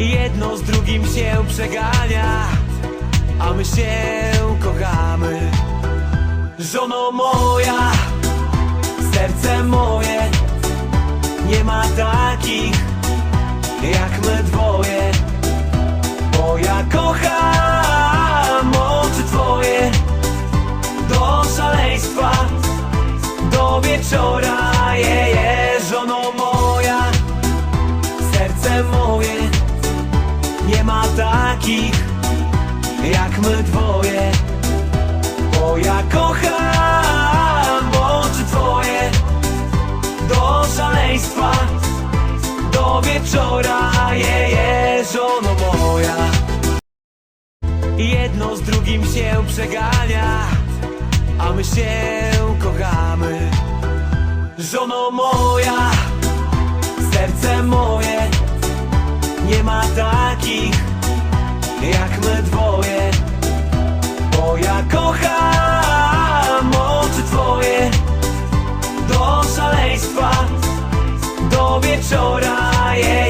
Jedno z drugim się przegania A my się kochamy. Żono moja Serce moje Nie ma takich Jak my dwoje. Bo ja kocham oczy twoje Do szaleństwa Do wieczora je, je, takich Jak my dwoje. Bo ja kocham oczy twoje. Do szaleństwa Do wieczora je, je, Żono moja. Jedno z drugim się przegania A my się kochamy. Żono moja Serce moje Nie ma takich Do szaleństwa Do wieczora je,